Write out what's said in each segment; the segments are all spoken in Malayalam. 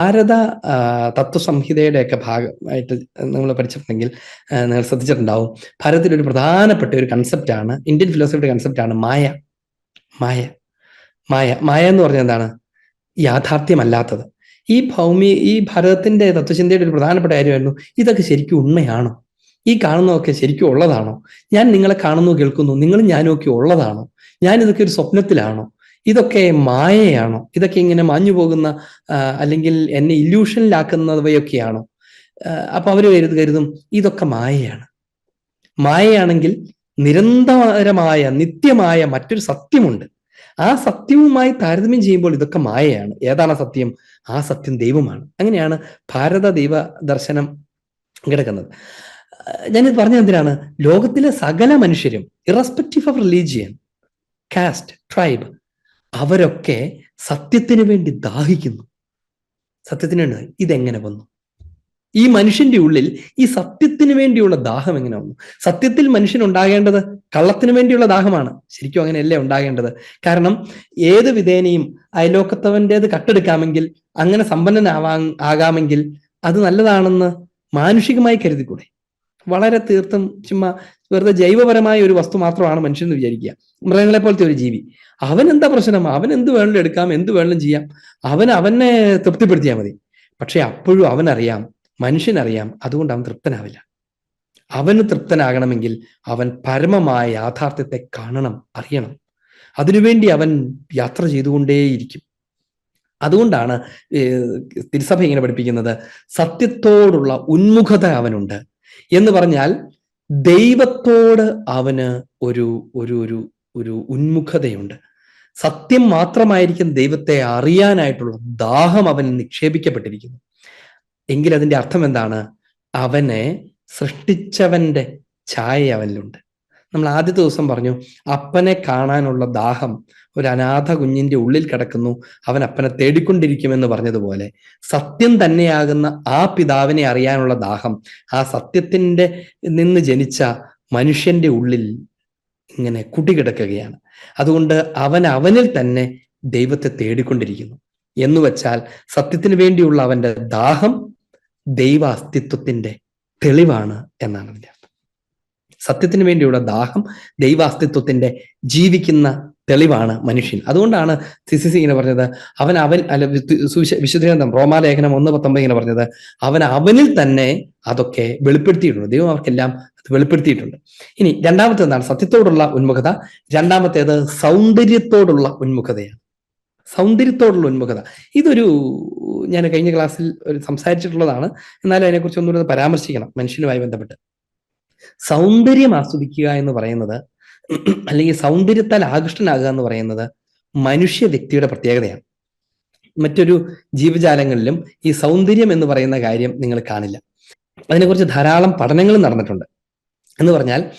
ഭാരത തത്വസംഹിതയുടെ ഒക്കെ ഭാഗമായിട്ട് നിങ്ങൾ പഠിച്ചിട്ടുണ്ടെങ്കിൽ നിങ്ങൾ ശ്രദ്ധിച്ചിട്ടുണ്ടാവും. ഭാരതത്തിൽ ഒരു പ്രധാനപ്പെട്ട ഒരു കൺസെപ്റ്റാണ് ഇന്ത്യൻ ഫിലോസഫിയുടെ കൺസെപ്റ്റാണ് മായ. മായ. മായ. മായ എന്ന് പറഞ്ഞാൽ എന്താണ്? യാഥാർത്ഥ്യമല്ലാത്തത്. ഈ ഭൗമി ഈ ഭാരതത്തിന്റെ തത്വചിന്തയുടെ ഒരു പ്രധാനപ്പെട്ട കാര്യമായിരുന്നു ഇതൊക്കെ ശരിക്കും ഉണ്മയാണോ? ഈ കാണുന്നതൊക്കെ ശരിക്കും ഉള്ളതാണോ? ഞാൻ നിങ്ങളെ കാണുന്നു കേൾക്കുന്നു നിങ്ങളും ഞാനും ഒക്കെ ഉള്ളതാണോ? ഞാൻ ഇതൊക്കെ ഒരു സ്വപ്നത്തിലാണോ? ഇതൊക്കെ മായയാണോ? ഇതൊക്കെ ഇങ്ങനെ മാഞ്ഞു പോകുന്ന അല്ലെങ്കിൽ എന്നെ ഇല്യൂഷനിലാക്കുന്നവയൊക്കെയാണോ? അപ്പൊ അവർ കരുത് കരുതും ഇതൊക്കെ മായയാണ്. മായയാണെങ്കിൽ നിരന്തരമായ നിത്യമായ മറ്റൊരു സത്യമുണ്ട്. ആ സത്യവുമായി താരതമ്യം ചെയ്യുമ്പോൾ ഇതൊക്കെ മായയാണ്. ഏതാണ് സത്യം? ആ സത്യം ദൈവമാണ്. അങ്ങനെയാണ് ഭാരത ദൈവ ദർശനം കിടക്കുന്നത്. ഞാനിത് പറഞ്ഞ എന്തിനാണ്? ലോകത്തിലെ സകല മനുഷ്യരും irrespective of religion caste tribe അവരൊക്കെ സത്യത്തിന് വേണ്ടി ദാഹിക്കുന്നു. സത്യത്തിന് വേണ്ടി ഇതെങ്ങനെ വന്നു? ഈ മനുഷ്യന്റെ ഉള്ളിൽ ഈ സത്യത്തിന് വേണ്ടിയുള്ള ദാഹം എങ്ങനെ വന്നു? സത്യത്തിൽ മനുഷ്യൻ ഉണ്ടാകേണ്ടത് കള്ളത്തിന് വേണ്ടിയുള്ള ദാഹമാണ്. ശരിക്കും അങ്ങനെയല്ലേ ഉണ്ടാകേണ്ടത്? കാരണം ഏത് വിധേനയും അയലോക്കത്തവന്റേത് കട്ടെടുക്കാമെങ്കിൽ അങ്ങനെ സമ്പന്നനാവാ ആകാമെങ്കിൽ അത് നല്ലതാണെന്ന് മാനുഷികമായി കരുതിക്കൂടെ? വളരെ തീർത്തും ചുമ്മാ വെറുതെ ജൈവപരമായ ഒരു വസ്തു മാത്രമാണ് മനുഷ്യൻ എന്ന് വിചാരിക്കുക. മൃഗങ്ങളെ പോലത്തെ ഒരു ജീവി. അവൻ എന്താ പ്രശ്നം? അവൻ എന്ത് വേണമെങ്കിലും എടുക്കാം എന്ത് വേണമെങ്കിലും ചെയ്യാം. അവൻ അവനെ തൃപ്തിപ്പെടുത്തിയാൽ മതി. പക്ഷെ അപ്പോഴും അവനറിയാം മനുഷ്യനറിയാം അതുകൊണ്ട് അവൻ തൃപ്തനാവില്ല. അവന് തൃപ്തനാകണമെങ്കിൽ അവൻ പരമമായ യാഥാർത്ഥ്യത്തെ കാണണം അറിയണം. അതിനുവേണ്ടി അവൻ യാത്ര ചെയ്തുകൊണ്ടേയിരിക്കും. അതുകൊണ്ടാണ് തിരുസഭ ഇങ്ങനെ പഠിപ്പിക്കുന്നത് സത്യത്തോടുള്ള ഉന്മുഖത അവനുണ്ട്. എന്ന് പറഞ്ഞാൽ ദൈവത്തോട് അവന് ഒരു ഒരു ഒരു ഒരു ഉന്മുഖതയുണ്ട്. സത്യം മാത്രമായിരിക്കും ദൈവത്തെ അറിയാനായിട്ടുള്ള ദാഹം അവൻ നിക്ഷേപിക്കപ്പെട്ടിരിക്കുന്നു. എങ്കിൽ അതിന്റെ അർത്ഥം എന്താണ്? അവനെ സൃഷ്ടിച്ചവന്റെ ഛായ അവനിലുണ്ട്. നമ്മൾ ആദ്യ ദിവസം പറഞ്ഞു അപ്പനെ കാണാനുള്ള ദാഹം ഒരു അനാഥ കുഞ്ഞിന്റെ ഉള്ളിൽ കിടക്കുന്നു. അവൻ അപ്പനെ തേടിക്കൊണ്ടിരിക്കുമെന്ന് പറഞ്ഞതുപോലെ സത്യം തന്നെയാകുന്ന ആ പിതാവിനെ അറിയാനുള്ള ദാഹം ആ സത്യത്തിന്റെ നിന്ന് ജനിച്ച മനുഷ്യന്റെ ഉള്ളിൽ ഇങ്ങനെ കുട്ടികിടക്കുകയാണ്. അതുകൊണ്ട് അവൻ അവനിൽ തന്നെ ദൈവത്തെ തേടിക്കൊണ്ടിരിക്കുന്നു. എന്ന് വെച്ചാൽ സത്യത്തിന് വേണ്ടിയുള്ള അവന്റെ ദാഹം ദൈവ അസ്തിത്വത്തിന്റെ തെളിവാണ് എന്നാണ് അതിന്റെ സത്യത്തിന് വേണ്ടിയുള്ള ദാഹം ദൈവാസ്തിത്വത്തിന്റെ ജീവിക്കുന്ന തെളിവാണ് മനുഷ്യൻ. അതുകൊണ്ടാണ് സിസിസി ഇങ്ങനെ പറഞ്ഞത് അവൻ അവൻ അല്ല വിശുദ്ധ റോമാലേഖനം ഒന്ന് പത്തൊമ്പത് ഇങ്ങനെ പറഞ്ഞത് അവൻ അവനിൽ തന്നെ അതൊക്കെ വെളിപ്പെടുത്തിയിട്ടുണ്ട്. ദൈവം അവർക്കെല്ലാം അത് വെളിപ്പെടുത്തിയിട്ടുണ്ട്. ഇനി രണ്ടാമത്തെ എന്താണ്? സത്യത്തോടുള്ള ഉന്മുഖത. രണ്ടാമത്തേത് സൗന്ദര്യത്തോടുള്ള ഉന്മുഖതയാണ്. സൗന്ദര്യത്തോടുള്ള ഉന്മുഖത. ഇതൊരു ഞാൻ കഴിഞ്ഞ ക്ലാസ്സിൽ ഒരു സംസാരിച്ചിട്ടുള്ളതാണ്. എന്നാലും അതിനെക്കുറിച്ച് ഒന്നുകൂടെ പരാമർശിക്കണം മനുഷ്യനുമായി ബന്ധപ്പെട്ട്. സൗന്ദര്യം ആസ്വദിക്കുക എന്ന് പറയുന്നത് അല്ലെങ്കിൽ സൗന്ദര്യത്താൽ ആകൃഷ്ടനാകുക എന്ന് പറയുന്നത് മനുഷ്യ വ്യക്തിയുടെ പ്രത്യേകതയാണ്. മറ്റൊരു ജീവജാലങ്ങളിലും ഈ സൗന്ദര്യം എന്ന് പറയുന്ന കാര്യം നിങ്ങൾ കാണില്ല. അതിനെക്കുറിച്ച് ധാരാളം പഠനങ്ങൾ നടന്നിട്ടുണ്ട്. എന്ന് പറഞ്ഞാൽ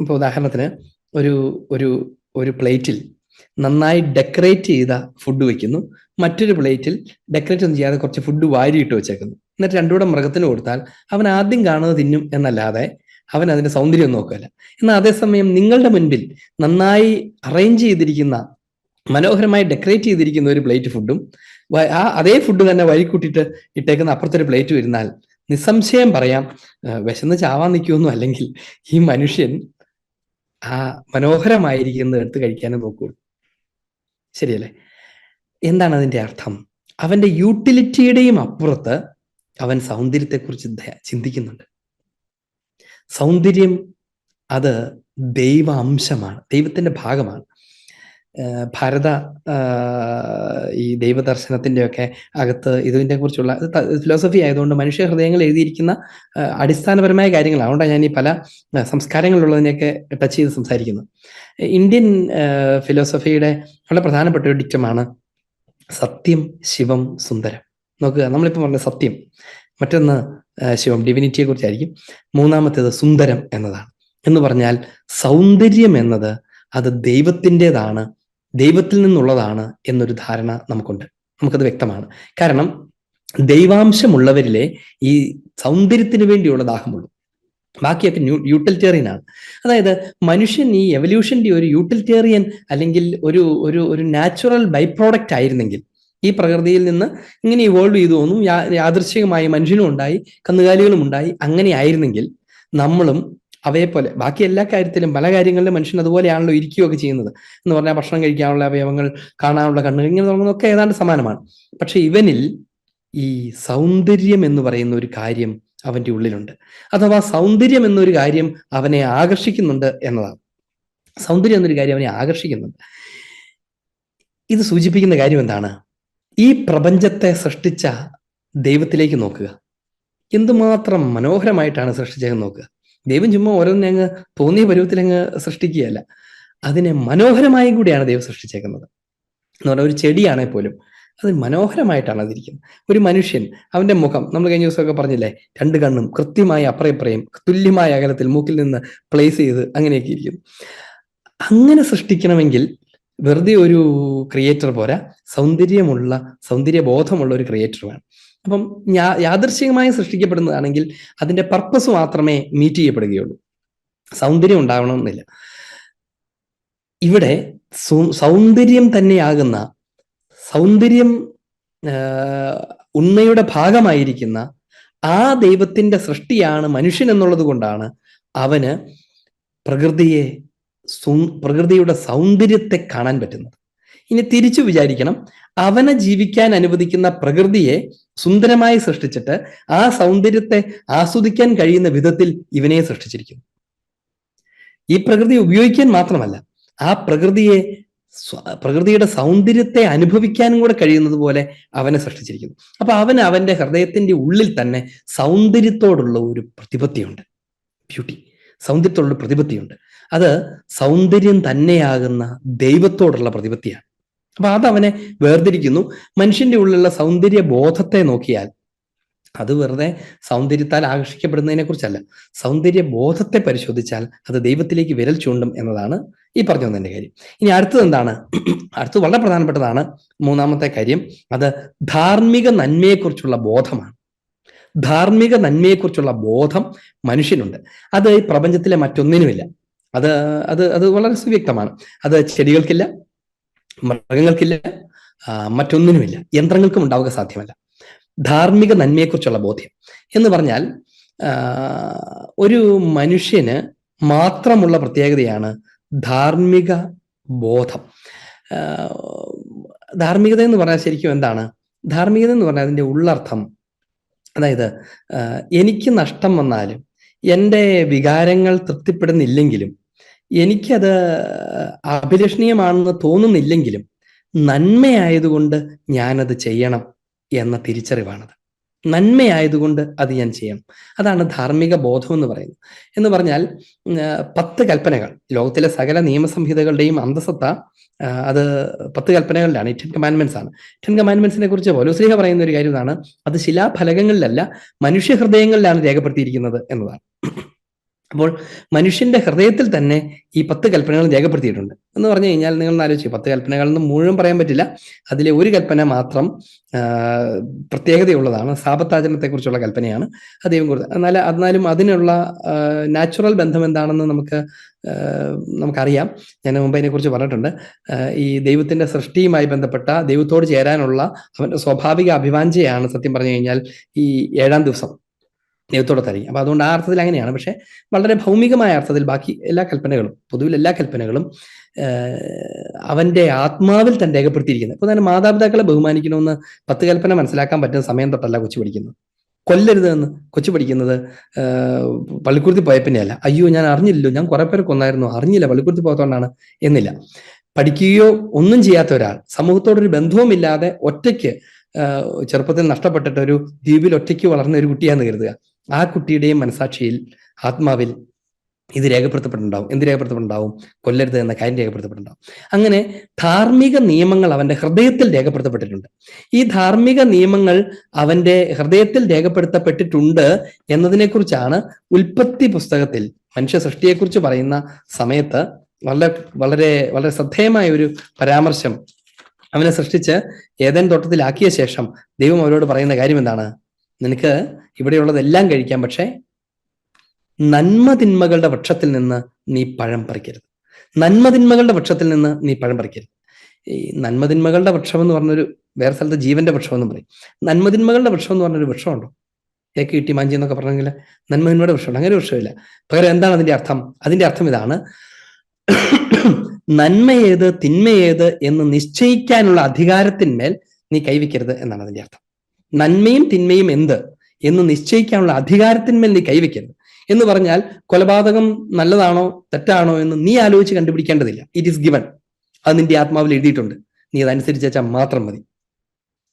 ഇപ്പൊ ഉദാഹരണത്തിന് ഒരു ഒരു ഒരു പ്ലേറ്റിൽ നന്നായി ഡെക്കറേറ്റ് ചെയ്ത ഫുഡ് വെക്കുന്നു. മറ്റൊരു പ്ലേറ്റിൽ ഡെക്കറേറ്റ് ഒന്നും ചെയ്യാതെ കുറച്ച് ഫുഡ് വാരിയിട്ട് വെച്ചേക്കുന്നു. എന്നിട്ട് രണ്ടുകൂടെ മൃഗത്തിന് കൊടുത്താൽ അവൻ ആദ്യം കാണുന്നത് തിന്നും എന്നല്ലാതെ അവൻ അതിന്റെ സൗന്ദര്യം നോക്കുകയല്ല. എന്നാൽ അതേസമയം നിങ്ങളുടെ മുൻപിൽ നന്നായി അറേഞ്ച് ചെയ്തിരിക്കുന്ന മനോഹരമായി ഡെക്കറേറ്റ് ചെയ്തിരിക്കുന്ന ഒരു പ്ലേറ്റ് ഫുഡും ആ അതേ ഫുഡ് തന്നെ വഴിക്കൂട്ടിയിട്ട് ഇട്ടേക്കുന്ന അപ്പുറത്തൊരു പ്ലേറ്റ് വരുന്നാൽ നിസ്സംശയം പറയാം വിശന്ന് ചാവാൻ നിൽക്കുമെന്നും അല്ലെങ്കിൽ ഈ മനുഷ്യൻ ആ മനോഹരമായിരിക്കുന്നത് എടുത്ത് കഴിക്കാനും നോക്കുള്ളൂ. ശരിയല്ലേ? എന്താണ് അതിന്റെ അർത്ഥം? അവന്റെ യൂട്ടിലിറ്റിയുടെയും അപ്പുറത്ത് അവൻ സൗന്ദര്യത്തെക്കുറിച്ച് ചിന്തിക്കുന്നുണ്ട്. സൗന്ദര്യം അത് ദൈവ അംശമാണ് ദൈവത്തിന്റെ ഭാഗമാണ്. ഭാരത ഈ ദൈവദർശനത്തിന്റെയൊക്കെ അകത്ത് ഇതിനെ കുറിച്ചുള്ള ഫിലോസഫി ആയതുകൊണ്ട് മനുഷ്യ ഹൃദയങ്ങൾ എഴുതിയിരിക്കുന്ന അടിസ്ഥാനപരമായ കാര്യങ്ങളാണ്. അതുകൊണ്ടാണ് ഞാൻ ഈ പല സംസ്കാരങ്ങളിലുള്ളതിനെയൊക്കെ ടച്ച് ചെയ്ത് സംസാരിക്കുന്നത്. ഇന്ത്യൻ ഫിലോസഫിയുടെ വളരെ പ്രധാനപ്പെട്ട ഒരു ഡിറ്റമാണ് സത്യം ശിവം സുന്ദരം. നോക്കുക നമ്മളിപ്പോൾ പറഞ്ഞ സത്യം മറ്റൊന്ന് ശിവം ഡിവിനിറ്റിയെ കുറിച്ചായിരിക്കും. മൂന്നാമത്തേത് സുന്ദരം എന്നതാണ്. എന്ന് പറഞ്ഞാൽ സൗന്ദര്യം എന്നത് അത് ദൈവത്തിന്റെതാണ് ദൈവത്തിൽ നിന്നുള്ളതാണ് എന്നൊരു ധാരണ നമുക്കുണ്ട്. നമുക്കത് വ്യക്തമാണ്. കാരണം ദൈവാംശമുള്ളവരിലെ ഈ സൗന്ദര്യത്തിന് വേണ്ടിയുള്ള ദാഹമുള്ളൂ. ബാക്കിയൊക്കെ ന്യൂ യൂട്ടിലിറ്റേറിയൻ ആണ് അതായത് മനുഷ്യൻ ഈ എവല്യൂഷന്റെ ഒരു യൂട്ടിലിറ്റേറിയൻ അല്ലെങ്കിൽ ഒരു ഒരു ഒരു നാച്ചുറൽ ബൈ പ്രോഡക്റ്റ് ആയിരുന്നെങ്കിൽ ഈ പ്രകൃതിയിൽ നിന്ന് ഇങ്ങനെ ഇവോൾവ് ചെയ്തു തോന്നും യാദൃശ്ചികമായി മനുഷ്യനും ഉണ്ടായി കന്നുകാലികളും ഉണ്ടായി. അങ്ങനെ ആയിരുന്നെങ്കിൽ നമ്മളും അവയെ പോലെ ബാക്കി എല്ലാ കാര്യത്തിലും പല കാര്യങ്ങളിലും മനുഷ്യൻ അതുപോലെയാണല്ലോ ഇരിക്കുകയൊക്കെ ചെയ്യുന്നത്. എന്ന് പറഞ്ഞാൽ ഭക്ഷണം കഴിക്കാനുള്ള അവയവങ്ങൾ കാണാനുള്ള കണ്ണുകൾ ഇങ്ങനെ തുടങ്ങുന്നതൊക്കെ ഏതാണ്ട് സമാനമാണ്. പക്ഷെ ഇവനിൽ ഈ സൗന്ദര്യം എന്ന് പറയുന്ന ഒരു കാര്യം അവന്റെ ഉള്ളിലുണ്ട്. അഥവാ സൗന്ദര്യം എന്നൊരു കാര്യം അവനെ ആകർഷിക്കുന്നുണ്ട് എന്നതാണ്. സൗന്ദര്യം എന്നൊരു കാര്യം അവനെ ആകർഷിക്കുന്നുണ്ട്. ഇത് സൂചിപ്പിക്കുന്ന കാര്യം എന്താണ്? ഈ പ്രപഞ്ചത്തെ സൃഷ്ടിച്ച ദൈവത്തിലേക്ക് നോക്കുക. എന്തുമാത്രം മനോഹരമായിട്ടാണ് സൃഷ്ടിച്ചതെന്ന് നോക്കുക. ദൈവം ചുമ്മാ ഓരോന്നെ അങ്ങ് തോന്നിയ പരുവത്തിൽ അങ്ങ് സൃഷ്ടിക്കുകയല്ല. അതിനെ മനോഹരമായും കൂടിയാണ് ദൈവം സൃഷ്ടിച്ചേക്കുന്നത്. എന്ന് പറഞ്ഞാൽ ഒരു ചെടിയാണെ പോലും അത് മനോഹരമായിട്ടാണ് അതിരിക്കുന്നത്. ഒരു മനുഷ്യൻ അവന്റെ മുഖം നമ്മൾ കഴിഞ്ഞ ദിവസമൊക്കെ പറഞ്ഞില്ലേ രണ്ട് കണ്ണും കൃത്യമായി അപ്രയപ്രയും തുല്യമായ അകലത്തിൽ മൂക്കിൽ നിന്ന് പ്ലേസ് ചെയ്ത് അങ്ങനെയൊക്കെ ഇരിക്കുന്നു. അങ്ങനെ സൃഷ്ടിക്കണമെങ്കിൽ വെറുതെ ഒരു ക്രിയേറ്റർ പോരാ. സൗന്ദര്യമുള്ള സൗന്ദര്യബോധമുള്ള ഒരു ക്രിയേറ്റർ വേണം. അപ്പം യാദൃശ്ചികമായി സൃഷ്ടിക്കപ്പെടുന്നതാണെങ്കിൽ അതിന്റെ പർപ്പസ് മാത്രമേ മീറ്റ് ചെയ്യപ്പെടുകയുള്ളൂ. സൗന്ദര്യം ഉണ്ടാവണമെന്നില്ല. ഇവിടെ സൗന്ദര്യം തന്നെയാകുന്ന സൗന്ദര്യം ഉണ്മയുടെ ഭാഗമായിരിക്കുന്ന ആ ദൈവത്തിന്റെ സൃഷ്ടിയാണ് മനുഷ്യൻ എന്നുള്ളത് കൊണ്ടാണ് അവന് പ്രകൃതിയെ പ്രകൃതിയുടെ സൗന്ദര്യത്തെ കാണാൻ പറ്റുന്നത്. ഇനി തിരിച്ചു വിചാരിക്കണം. അവനെ ജീവിക്കാൻ അനുവദിക്കുന്ന പ്രകൃതിയെ സുന്ദരമായി സൃഷ്ടിച്ചിട്ട് ആ സൗന്ദര്യത്തെ ആസ്വദിക്കാൻ കഴിയുന്ന വിധത്തിൽ ഇവനെ സൃഷ്ടിച്ചിരിക്കുന്നു. ഈ പ്രകൃതി ഉപയോഗിക്കാൻ മാത്രമല്ല ആ പ്രകൃതിയെ പ്രകൃതിയുടെ സൗന്ദര്യത്തെ അനുഭവിക്കാനും കൂടെ കഴിയുന്നത് പോലെ അവനെ സൃഷ്ടിച്ചിരിക്കുന്നു. അപ്പൊ അവന് അവന്റെ ഹൃദയത്തിന്റെ ഉള്ളിൽ തന്നെ സൗന്ദര്യത്തോടുള്ള ഒരു പ്രതിപത്തിയുണ്ട്. ബ്യൂട്ടി സൗന്ദര്യത്തോടുള്ള പ്രതിപത്തിയുണ്ട്. അത് സൗന്ദര്യം തന്നെയാകുന്ന ദൈവത്തോടുള്ള പ്രതിപത്തിയാണ്. അപ്പൊ അതവനെ വേർതിരിക്കുന്നു. മനുഷ്യന്റെ ഉള്ളിലുള്ള സൗന്ദര്യ ബോധത്തെ നോക്കിയാൽ അത് വെറുതെ സൗന്ദര്യത്താൽ ആകർഷിക്കപ്പെടുന്നതിനെ കുറിച്ചല്ല. സൗന്ദര്യ ബോധത്തെ പരിശോധിച്ചാൽ അത് ദൈവത്തിലേക്ക് വിരൽ ചൂണ്ടും എന്നതാണ് ഈ പറഞ്ഞു വന്നതിന്റെ കാര്യം. ഇനി അടുത്തത് എന്താണ്? അടുത്തത് വളരെ പ്രധാനപ്പെട്ടതാണ്. മൂന്നാമത്തെ കാര്യം അത് ധാർമ്മിക നന്മയെക്കുറിച്ചുള്ള ബോധമാണ്. ധാർമ്മിക നന്മയെക്കുറിച്ചുള്ള ബോധം മനുഷ്യനുണ്ട്. അത് ഈ പ്രപഞ്ചത്തിലെ മറ്റൊന്നിനുമില്ല. അത് അത് അത് വളരെ സുവ്യക്തമാണ്. അത് ചെടികൾക്കില്ല മൃഗങ്ങൾക്കില്ല മറ്റൊന്നിനുമില്ല. യന്ത്രങ്ങൾക്കും ഉണ്ടാവുക സാധ്യമല്ല. ധാർമ്മിക നന്മയെക്കുറിച്ചുള്ള ബോധ്യം. എന്ന് പറഞ്ഞാൽ ഒരു മനുഷ്യന് മാത്രമുള്ള പ്രത്യേകതയാണ് ധാർമ്മിക ബോധം. ധാർമ്മികത എന്ന് പറഞ്ഞാൽ ശരിക്കും എന്താണ്? ധാർമ്മികത എന്ന് പറഞ്ഞാൽ അതിന്റെ ഉള്ളർത്ഥം. അതായത് എനിക്ക് നഷ്ടം വന്നാലും എന്റെ വികാരങ്ങൾ തൃപ്തിപ്പെടുന്നില്ലെങ്കിലും എനിക്കത് അഭിലഷണീയമാണെന്ന് തോന്നുന്നില്ലെങ്കിലും നന്മയായതുകൊണ്ട് ഞാനത് ചെയ്യണം എന്ന തിരിച്ചറിവാണത്. നന്മയായതുകൊണ്ട് അത് ഞാൻ ചെയ്യണം. അതാണ് ധാർമ്മിക ബോധം എന്ന് പറയുന്നത്. എന്ന് പറഞ്ഞാൽ പത്ത് കൽപ്പനകൾ. ലോകത്തിലെ സകല നിയമസംഹിതകളുടെയും അന്തസത്ത അത് പത്ത് കൽപ്പനകളിലാണ്. ടെൻ കമാൻമെന്റ്സ് ആണ്. ടെൻ കമാൻമെന്റ്സിനെ കുറിച്ച് പോലോസ്ലിഹ പറയുന്ന ഒരു കാര്യമാണ് അത് ശിലാഫലകങ്ങളിലല്ല മനുഷ്യ ഹൃദയങ്ങളിലാണ് രേഖപ്പെടുത്തിയിരിക്കുന്നത് എന്നതാണ്. അപ്പോൾ മനുഷ്യന്റെ ഹൃദയത്തിൽ തന്നെ ഈ പത്ത് കൽപ്പനകൾ രേഖപ്പെടുത്തിയിട്ടുണ്ട്. എന്ന് പറഞ്ഞു കഴിഞ്ഞാൽ നിങ്ങൾ ആലോചിച്ചു പത്ത് കൽപ്പനകളെന്ന് മുഴുവൻ പറയാൻ പറ്റില്ല. അതിലെ ഒരു കൽപ്പന മാത്രം പ്രത്യേകതയുള്ളതാണ്. കുറിച്ചുള്ള കൽപ്പനയാണ് അദ്ദേഹം കൂടുതൽ എന്നാൽ എന്നാലും അതിനുള്ള നാച്ചുറൽ ബന്ധം എന്താണെന്ന് നമുക്ക് നമുക്കറിയാം. ഞാൻ മുമ്പ് അതിനെക്കുറിച്ച് പറഞ്ഞിട്ടുണ്ട്. ഈ ദൈവത്തിന്റെ സൃഷ്ടിയുമായി ബന്ധപ്പെട്ട ദൈവത്തോട് ചേരാനുള്ള അവന്റെ സ്വാഭാവിക അഭിവാഞ്ചയാണ് സത്യം പറഞ്ഞു കഴിഞ്ഞാൽ ഈ ഏഴാം ദിവസം. ദൈവത്തോടെ തരി അപ്പൊ അതുകൊണ്ട് ആ അർത്ഥത്തിൽ അങ്ങനെയാണ്. പക്ഷെ വളരെ ഭൗമികമായ അർത്ഥത്തിൽ ബാക്കി എല്ലാ കൽപ്പനകളും പൊതുവിൽ എല്ലാ കൽപ്പനകളും അവന്റെ ആത്മാവിൽ തന്നെ രേഖപ്പെടുത്തിയിരിക്കുന്നത്. ഇപ്പൊ തന്നെ മാതാപിതാക്കളെ ബഹുമാനിക്കണമെന്ന് പത്ത് കൽപ്പന മനസ്സിലാക്കാൻ പറ്റുന്ന സമയം തൊട്ടല്ല കൊച്ചു പഠിക്കുന്നത്. കൊല്ലരുത് എന്ന് കൊച്ചു പഠിക്കുന്നത് പള്ളിക്കുരുത്തി പോയപ്പിന്നെയല്ല അയ്യോ ഞാൻ അറിഞ്ഞില്ലല്ലോ. ഞാൻ കുറെ പേർ കൊന്നായിരുന്നു. അറിഞ്ഞില്ല പള്ളിക്കുരുത്തി പോയതുകൊണ്ടാണ് എന്നില്ല. പഠിക്കുകയോ ഒന്നും ചെയ്യാത്ത ഒരാൾ സമൂഹത്തോടൊരു ബന്ധവുമില്ലാതെ ഒറ്റയ്ക്ക് ചെറുപ്പത്തിൽ നഷ്ടപ്പെട്ടിട്ട് ഒരു ദ്വീപിൽ ഒറ്റയ്ക്ക് വളർന്ന ഒരു കുട്ടിയാന്ന് കരുതുക. ആ കുട്ടിയുടെയും മനസാക്ഷിയിൽ ആത്മാവിൽ ഇത് രേഖപ്പെടുത്തപ്പെട്ടുണ്ടാവും എന്ത് രേഖപ്പെടുത്തപ്പെട്ടുണ്ടാവും കൊല്ലരുത് എന്ന കാര്യം രേഖപ്പെടുത്തപ്പെട്ടുണ്ടാവും അങ്ങനെ ധാർമ്മിക നിയമങ്ങൾ അവന്റെ ഹൃദയത്തിൽ രേഖപ്പെടുത്തപ്പെട്ടിട്ടുണ്ട്. ഈ ധാർമ്മിക നിയമങ്ങൾ അവന്റെ ഹൃദയത്തിൽ രേഖപ്പെടുത്തപ്പെട്ടിട്ടുണ്ട് എന്നതിനെക്കുറിച്ചാണ് ഉൽപ്പത്തി പുസ്തകത്തിൽ മനുഷ്യ സൃഷ്ടിയെക്കുറിച്ച് പറയുന്ന സമയത്ത് വളരെ വളരെ വളരെ ശ്രദ്ധേയമായ ഒരു പരാമർശം അവനെ സൃഷ്ടിച്ച് ഏതൻ തോട്ടത്തിലാക്കിയ ശേഷം ദൈവം അവരോട് പറയുന്ന കാര്യം എന്താണ്? നിനക്ക് ഇവിടെയുള്ളതെല്ലാം കഴിക്കാം പക്ഷേ നന്മ തിന്മകളുടെ വൃക്ഷത്തിൽ നിന്ന് നീ പഴം പറിക്കരുത്. നന്മ തിന്മകളുടെ വൃക്ഷത്തിൽ നിന്ന് നീ പഴം പറിക്കരുത്. ഈ നന്മതിന്മകളുടെ വൃക്ഷം എന്ന് പറഞ്ഞൊരു വേറെ സ്ഥലത്ത് ജീവന്റെ വൃക്ഷം എന്ന് പറയും. നന്മതിന്മകളുടെ വൃക്ഷം എന്ന് പറഞ്ഞൊരു വൃക്ഷമുണ്ടോ? ഏക്ക് കിട്ടി മാഞ്ചി എന്നൊക്കെ പറഞ്ഞെങ്കിൽ നന്മതിന്മയുടെ വൃക്ഷമുണ്ട്. അങ്ങനെ വൃക്ഷമില്ല. പകരം എന്താണ് അതിന്റെ അർത്ഥം? അതിന്റെ അർത്ഥം ഇതാണ് നന്മ ഏത് തിന്മ ഏത് എന്ന് നിശ്ചയിക്കാനുള്ള അധികാരത്തിന്മേൽ നീ കൈവയ്ക്കരുത് എന്നാണ് അതിന്റെ അർത്ഥം. നന്മയും തിന്മയും എന്ത് എന്ന് നിശ്ചയിക്കാനുള്ള അധികാരത്തിന്മേൽ നീ കൈവയ്ക്കരുത്. എന്ന് പറഞ്ഞാൽ കൊലപാതകം നല്ലതാണോ തെറ്റാണോ എന്ന് നീ ആലോചിച്ച് കണ്ടുപിടിക്കേണ്ടതില്ല. ഇറ്റ് ഈസ് ഗിവൺ അത് നിന്റെ ആത്മാവിൽ എഴുതിയിട്ടുണ്ട്. നീ അതനുസരിച്ച് വെച്ചാൽ മാത്രം മതി.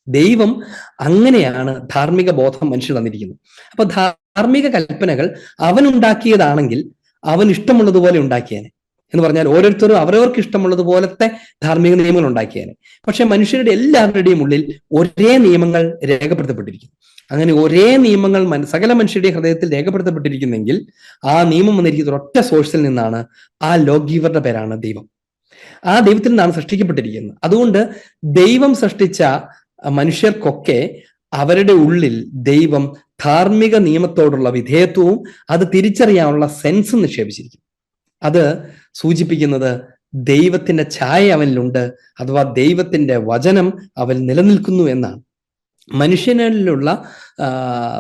ദൈവം അങ്ങനെയാണ് ധാർമ്മിക ബോധം മനുഷ്യർ തന്നിരിക്കുന്നത്. അപ്പൊ ധാർമ്മിക കൽപ്പനകൾ അവൻ ഉണ്ടാക്കിയതാണെങ്കിൽ അവൻ ഇഷ്ടമുള്ളതുപോലെ ഉണ്ടാക്കിയേനെ. എന്ന് പറഞ്ഞാൽ ഓരോരുത്തരും അവരവർക്ക് ഇഷ്ടമുള്ളതുപോലത്തെ ധാർമ്മിക നിയമങ്ങൾ ഉണ്ടാക്കിയാണ് പക്ഷെ മനുഷ്യരുടെ എല്ലാവരുടെയും ഉള്ളിൽ ഒരേ നിയമങ്ങൾ രേഖപ്പെടുത്തപ്പെട്ടിരിക്കുന്നു. അങ്ങനെ ഒരേ നിയമങ്ങൾ സകല മനുഷ്യരുടെ ഹൃദയത്തിൽ രേഖപ്പെടുത്തപ്പെട്ടിരിക്കുന്നെങ്കിൽ ആ നിയമം വന്നിരിക്കുന്ന ഒറ്റ സോഴ്സിൽ നിന്നാണ് ആ ലോകീവറുടെ പേരാണ് ദൈവം. ആ ദൈവത്തിൽ നിന്നാണ് സൃഷ്ടിക്കപ്പെട്ടിരിക്കുന്നത്. അതുകൊണ്ട് ദൈവം സൃഷ്ടിച്ച മനുഷ്യർക്കൊക്കെ അവരുടെ ഉള്ളിൽ ദൈവം ധാർമ്മിക നിയമത്തോടുള്ള വിധേയത്വവും അത് തിരിച്ചറിയാനുള്ള സെൻസും നിക്ഷേപിച്ചിരിക്കും അത് സൂചിപ്പിക്കുന്നത് ദൈവത്തിന്റെ ഛായ അവനിലുണ്ട് അഥവാ ദൈവത്തിന്റെ വചനം അവൻ നിലനിൽക്കുന്നു എന്നാണ്. മനുഷ്യനിലുള്ള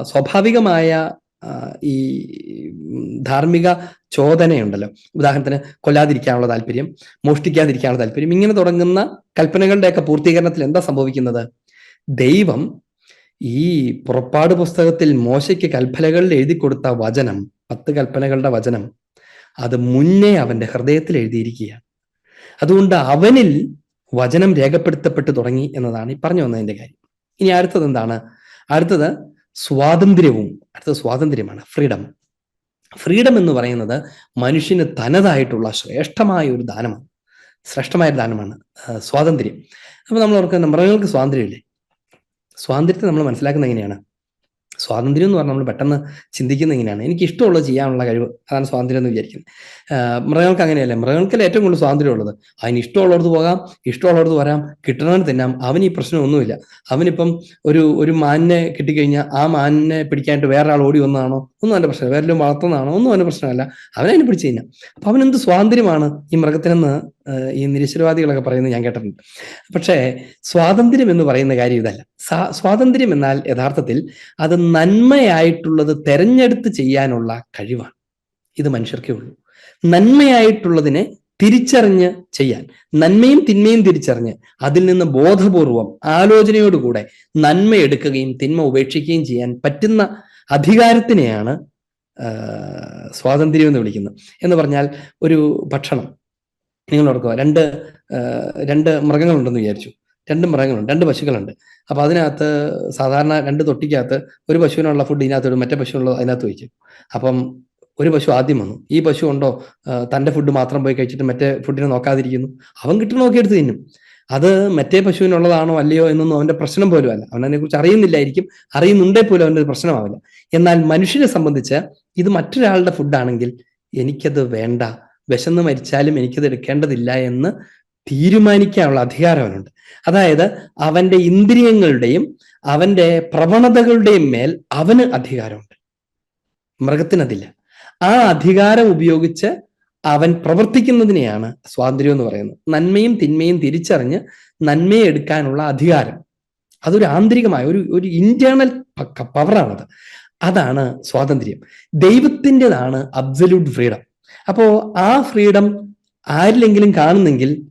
സ്വാഭാവികമായ ഈ ധാർമ്മിക ചോദനയുണ്ടല്ലോ. ഉദാഹരണത്തിന് കൊല്ലാതിരിക്കാനുള്ള താല്പര്യം മോഷ്ടിക്കാതിരിക്കാനുള്ള താല്പര്യം ഇങ്ങനെ തുടങ്ങുന്ന കൽപ്പനകളുടെയൊക്കെ പൂർത്തീകരണത്തിൽ എന്താ സംഭവിക്കുന്നത്? ദൈവം ഈ പുറപ്പാട് പുസ്തകത്തിൽ മോശയ്ക്ക് കൽപ്പനകളിൽ എഴുതി കൊടുത്ത വചനം പത്ത് കൽപ്പനകളുടെ വചനം അത് മുന്നേ അവന്റെ ഹൃദയത്തിൽ എഴുതിയിരിക്കുകയാണ്. അതുകൊണ്ട് അവനിൽ വചനം രേഖപ്പെടുത്തപ്പെട്ടു തുടങ്ങി എന്നതാണ് ഈ പറഞ്ഞു വന്നതിന്റെ കാര്യം. ഇനി അടുത്തത് എന്താണ്? അടുത്തത് സ്വാതന്ത്ര്യവും അടുത്തത് സ്വാതന്ത്ര്യമാണ് ഫ്രീഡം. ഫ്രീഡം എന്ന് പറയുന്നത് മനുഷ്യന് തനതായിട്ടുള്ള ശ്രേഷ്ഠമായ ഒരു ദാനമാണ്. ശ്രേഷ്ഠമായ ദാനമാണ് സ്വാതന്ത്ര്യം. അപ്പൊ നമ്മൾ ഓർക്കുന്ന മൃഗങ്ങൾക്ക് സ്വാതന്ത്ര്യമില്ലേ? സ്വാതന്ത്ര്യത്തെ നമ്മൾ മനസ്സിലാക്കുന്നത് എങ്ങനെയാണ്? സ്വാതന്ത്ര്യം എന്ന് പറഞ്ഞാൽ നമ്മൾ പെട്ടെന്ന് ചിന്തിക്കുന്ന ഇങ്ങനെയാണ്. എനിക്ക് ഇഷ്ടമുള്ളത് ചെയ്യാനുള്ള കഴിവ് അതാണ് സ്വാതന്ത്ര്യം എന്ന് വിചാരിക്കുന്നത് മൃഗങ്ങൾക്ക് അങ്ങനെയല്ല? മൃഗങ്ങൾക്കല്ലേ ഏറ്റവും കൂടുതൽ സ്വാതന്ത്ര്യം ഉള്ളത് അതിന് ഇഷ്ടമുള്ളടത്ത് പോകാം ഇഷ്ടമുള്ളടത്ത് വരാം കിട്ടണമെന്ന് തിന്നാം. അവന് ഈ പ്രശ്നമൊന്നുമില്ല അവനിപ്പം ഒരു ഒരു മാനിനെ കിട്ടിക്കഴിഞ്ഞാൽ ആ മാനിനെ പിടിക്കാനായിട്ട് വേറെ ആൾ ഓടി വന്നതാണോ? ഒന്നും അവന്റെ പ്രശ്നമല്ല. വല്ലതും വളർത്തുന്നതാണോ? ഒന്നും അവന്റെ പ്രശ്നമല്ല. അവനതിനെ പിടിച്ചു കഴിഞ്ഞാൽ അപ്പൊ അവനെന്ത് സ്വാതന്ത്ര്യമാണ് ഈ മൃഗത്തിനെന്ന് ഈ നിരീശ്വരവാദികളൊക്കെ പറയുന്നത് ഞാൻ കേട്ടിട്ടുണ്ട്. പക്ഷേ സ്വാതന്ത്ര്യം എന്ന് പറയുന്ന കാര്യം ഇതല്ല. സ്വാതന്ത്ര്യം എന്നാൽ യഥാർത്ഥത്തിൽ അത് നന്മയായിട്ടുള്ളത് തെരഞ്ഞെടുത്ത് ചെയ്യാനുള്ള കഴിവാണ്. ഇത് മനുഷ്യർക്കേ ഉള്ളൂ. നന്മയായിട്ടുള്ളതിനെ തിരിച്ചറിഞ്ഞ് ചെയ്യാൻ നന്മയും തിന്മയും തിരിച്ചറിഞ്ഞ് അതിൽ നിന്ന് ബോധപൂർവം ആലോചനയോടുകൂടെ നന്മ എടുക്കുകയും തിന്മ ഉപേക്ഷിക്കുകയും ചെയ്യാൻ പറ്റുന്ന അധികാരത്തിനെയാണ് സ്വാതന്ത്ര്യം എന്ന് വിളിക്കുന്നത്. എന്ന് പറഞ്ഞാൽ ഒരു ഭക്ഷണം. നിങ്ങൾ ഓർക്കുക രണ്ട് രണ്ട് മൃഗങ്ങളുണ്ടെന്ന് വിചാരിച്ചു. രണ്ട് മൃഗങ്ങളുണ്ട് രണ്ട് പശുക്കളുണ്ട്. അപ്പൊ അതിനകത്ത് സാധാരണ രണ്ട് തൊട്ടിക്കകത്ത് ഒരു പശുവിനുള്ള ഫുഡ് ഇതിനകത്ത് ഇടും മറ്റേ പശുവിനുള്ള അതിനകത്ത് വയ്ക്കും. അപ്പം ഒരു പശു ആദ്യം വന്നു. ഈ പശു ഉണ്ടോ? തന്റെ ഫുഡ് മാത്രം പോയി കഴിച്ചിട്ട് മറ്റേ ഫുഡിനെ നോക്കാതിരിക്കുന്നു. അവൻ കിട്ടണ നോക്കിയെടുത്ത് തിന്നും. അത് മറ്റേ പശുവിനുള്ളതാണോ അല്ലയോ എന്നൊന്നും അവന്റെ പ്രശ്നം പോലും അല്ല. അവൻ അതിനെക്കുറിച്ച് അറിയുന്നില്ലായിരിക്കും. അറിയുന്നുണ്ടേ പോലും അവന്റെ പ്രശ്നമാവില്ല. എന്നാൽ മനുഷ്യനെ സംബന്ധിച്ച് ഇത് മറ്റൊരാളുടെ ഫുഡാണെങ്കിൽ എനിക്കത് വേണ്ട. വിശന്ന് മരിച്ചാലും എനിക്കത് എടുക്കേണ്ടതില്ല എന്ന് തീരുമാനിക്കാനുള്ള അധികാരം അവനുണ്ട്. അതായത് അവന്റെ ഇന്ദ്രിയങ്ങളുടെയും അവന്റെ പ്രവണതകളുടെയും മേൽ അവന് അധികാരമുണ്ട്. മൃഗത്തിനതില്ല. ആ അധികാരം ഉപയോഗിച്ച് അവൻ പ്രവർത്തിക്കുന്നതിനെയാണ് സ്വാതന്ത്ര്യം എന്ന് പറയുന്നത്. നന്മയും തിന്മയും തിരിച്ചറിഞ്ഞ് നന്മയെ എടുക്കാനുള്ള അധികാരം. അതൊരു ആന്തരികമായ ഒരു ഒരു ഇന്റേണൽ പവറാണത് അതാണ് സ്വാതന്ത്ര്യം. ദൈവത്തിന്റെതാണ് അബ്സല്യൂട്ട് ഫ്രീഡം അപ്പോ ആ ഫ്രീഡം ആരിലെങ്കിലും കാണുന്നെങ്കിൽ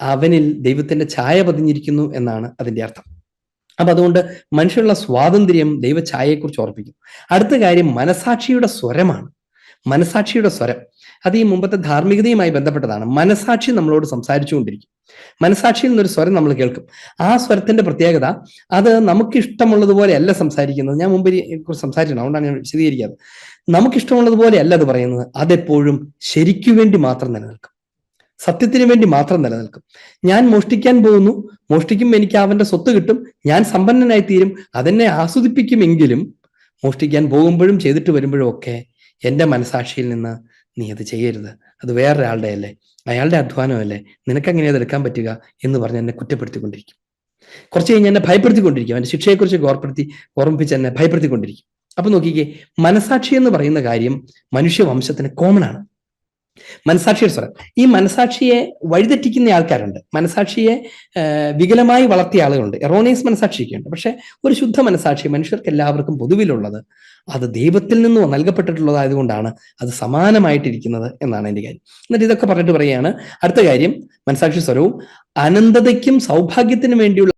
അവനിൽ ദൈവത്തിന്റെ ഛായ പതിഞ്ഞിരിക്കുന്നു എന്നാണ് അതിന്റെ അർത്ഥം. അപ്പൊ അതുകൊണ്ട് മനുഷ്യനുള്ള സ്വാതന്ത്ര്യം ദൈവഛായയെക്കുറിച്ച് ഓർപ്പിക്കും അടുത്ത കാര്യം മനസാക്ഷിയുടെ സ്വരമാണ്. മനസാക്ഷിയുടെ സ്വരം. അത് ഈ മുമ്പത്തെ ധാർമ്മികതയുമായി ബന്ധപ്പെട്ടതാണ്. മനസാക്ഷി നമ്മളോട് സംസാരിച്ചുകൊണ്ടിരിക്കും. മനസാക്ഷിയിൽ നിന്നൊരു സ്വരം നമ്മൾ കേൾക്കും. ആ സ്വരത്തിന്റെ പ്രത്യേകത അത് നമുക്ക് ഇഷ്ടമുള്ളതുപോലെ അല്ല സംസാരിക്കുന്നത്. ഞാൻ മുമ്പ് സംസാരിക്കണം അതുകൊണ്ടാണ് ഞാൻ വിശദീകരിക്കാറ് നമുക്ക് ഇഷ്ടമുള്ളതുപോലെ അല്ല അത് പറയുന്നത്. അതെപ്പോഴും ശരിക്കു വേണ്ടി മാത്രം നിലനിൽക്കും. സത്യത്തിന് വേണ്ടി മാത്രം നിലനിൽക്കും. ഞാൻ മോഷ്ടിക്കാൻ പോകുന്നു. മോഷ്ടിക്കും എനിക്ക് അവന്റെ സ്വത്ത് കിട്ടും. ഞാൻ സമ്പന്നനായി തീരും അതെന്നെ ആസ്വദിപ്പിക്കുമെങ്കിലും മോഷ്ടിക്കാൻ പോകുമ്പോഴും ചെയ്തിട്ട് വരുമ്പോഴും ഒക്കെ എന്റെ മനസാക്ഷിയിൽ നിന്ന് നീ അത് ചെയ്യരുത്. അത് വേറൊരാളുടെ അല്ലേ? അയാളുടെ അധ്വാനമല്ലേ നിനക്ക് എങ്ങനെ അത് എടുക്കാൻ പറ്റുക എന്ന് പറഞ്ഞ് എന്നെ കുറ്റപ്പെടുത്തിക്കൊണ്ടിരിക്കും. കുറച്ച് കഴിഞ്ഞ് എന്നെ ഭയപ്പെടുത്തിക്കൊണ്ടിരിക്കും. എന്റെ ശിക്ഷയെക്കുറിച്ച് ഓർപ്പെടുത്തി ഓർമ്മിപ്പിച്ച് എന്നെ ഭയപ്പെടുത്തിക്കൊണ്ടിരിക്കും. അപ്പൊ നോക്കിക്കേ മനസാക്ഷി എന്ന് പറയുന്ന കാര്യം മനുഷ്യവംശത്തിന് കോമൺ ആണ്. മനസാക്ഷിയുടെ സ്വരം ഈ മനസാക്ഷിയെ വഴിതെറ്റിക്കുന്ന ആൾക്കാരുണ്ട്. മനസാക്ഷിയെ വികലമായി വളർത്തിയ ആളുകളുണ്ട്. എറോണിയസ് മനസാക്ഷിയൊക്കെയുണ്ട്. പക്ഷെ ഒരു ശുദ്ധ മനസാക്ഷി മനുഷ്യർക്ക് എല്ലാവർക്കും പൊതുവിലുള്ളത് അത് ദൈവത്തിൽ നിന്ന് നൽകപ്പെട്ടിട്ടുള്ളതായതുകൊണ്ടാണ് അത് സമാനമായിട്ടിരിക്കുന്നത് എന്നാണ് എന്റെ കാര്യം. എന്നിട്ട് ഇതൊക്കെ പറഞ്ഞിട്ട് പറയുകയാണ്. അടുത്ത കാര്യം മനസാക്ഷി സ്വരവും അനന്തതയ്ക്കും സൗഭാഗ്യത്തിനും വേണ്ടിയുള്ള